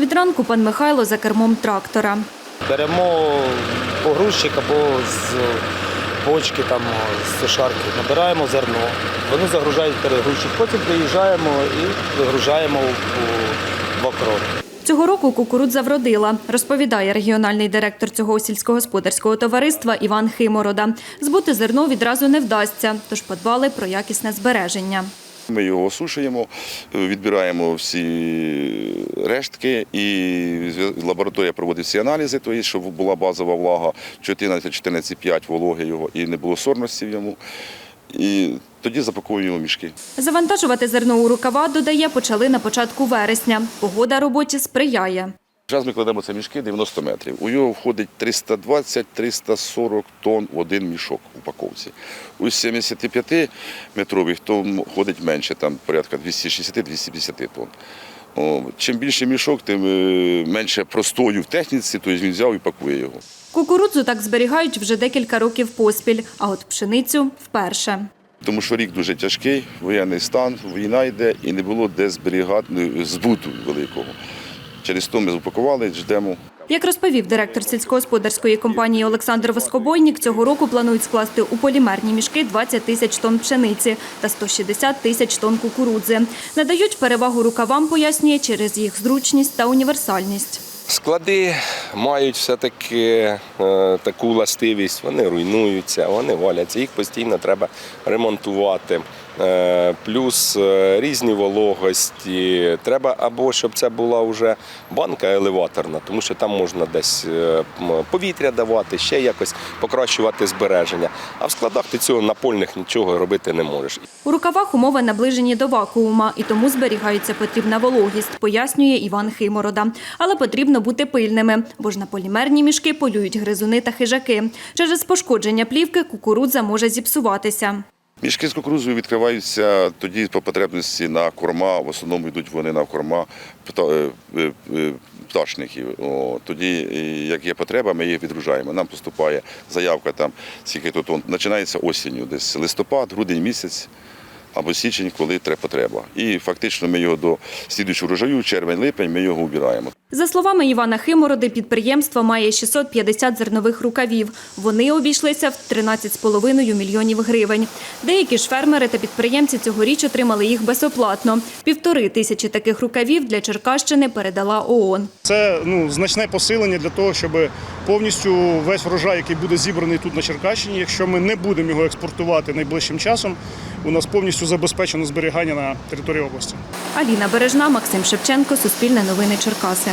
Від ранку пан Михайло за кермом трактора. Беремо погрузчик або з бочки, там, з сушарки, набираємо зерно. Вони загружають перегрузчик. Потім приїжджаємо і вигружаємо у вокрон. Цього року кукурудза вродила, розповідає регіональний директор цього сільськогосподарського товариства Іван Химорода. Збути зерно відразу не вдасться, тож подбали про якісне збереження. Ми його осушуємо, відбираємо всі рештки, і лабораторія проводить всі аналізи, тобто, щоб була базова влага 14-14,5 вологи його і не було сорності в ньому. І тоді запаковуємо мішки. Завантажувати зерно у рукава, додає, почали на початку вересня. Погода роботі сприяє. Зараз ми кладемо це мішки 90 метрів. У нього входить 320-340 тонн в один мішок в упаковці. У 75-метрових то входить менше, там порядка 260-250 тонн. О, чим більше мішок, тим е, менше простою в техніці, тобто він взяв і пакує його. Кукурудзу так зберігають вже декілька років поспіль, а от пшеницю – вперше. Тому що рік дуже тяжкий, воєнний стан, війна йде і не було де зберігати ну, збуту великого. Через то ми упакували, ждемо. Як розповів директор сільськогосподарської компанії Олександр Воскобойнік, цього року планують скласти у полімерні мішки 20 тисяч тонн пшениці та 160 тисяч тонн кукурудзи. Надають перевагу рукавам, пояснює, через їх зручність та універсальність. Склади мають все-таки е, таку властивість, вони руйнуються, вони валяться, їх постійно треба ремонтувати. Е, плюс е, різні вологості. Треба або щоб це була вже банка елеваторна, тому що там можна десь е, повітря давати, ще якось покращувати збереження. А в складах ти цього напольних нічого робити не можеш. У рукавах умови наближені до вакуума, і тому зберігається потрібна вологість, пояснює Іван Химорода. Але потрібно бути пильними, бо ж на полімерні мішки полюють гризуни та хижаки. Через пошкодження плівки кукурудза може зіпсуватися. Мішки з кукурудзою відкриваються тоді по потребності на корма. В основному йдуть вони на корма е, е, е, пташників. Тоді, як є потреба, ми їх відгружаємо. Нам поступає заявка там скільки то тонн. Починається осінню, десь листопад, грудень місяць. Або січень, коли треба потреба. І фактично ми його до слідуючого врожаю, червень-липень, ми його убираємо. За словами Івана Химороди, підприємство має 650 зернових рукавів. Вони обійшлися в 13,5 мільйонів гривень. Деякі ж фермери та підприємці цьогоріч отримали їх безоплатно. Півтори тисячі таких рукавів для Черкащини передала ООН. Це ну, значне посилення для того, щоб повністю весь врожай, який буде зібраний тут на Черкащині, якщо ми не будемо його експортувати найближчим часом, у нас повністю забезпечено зберігання на території області. Аліна Бережна, Максим Шевченко, Суспільне новини Черкаси.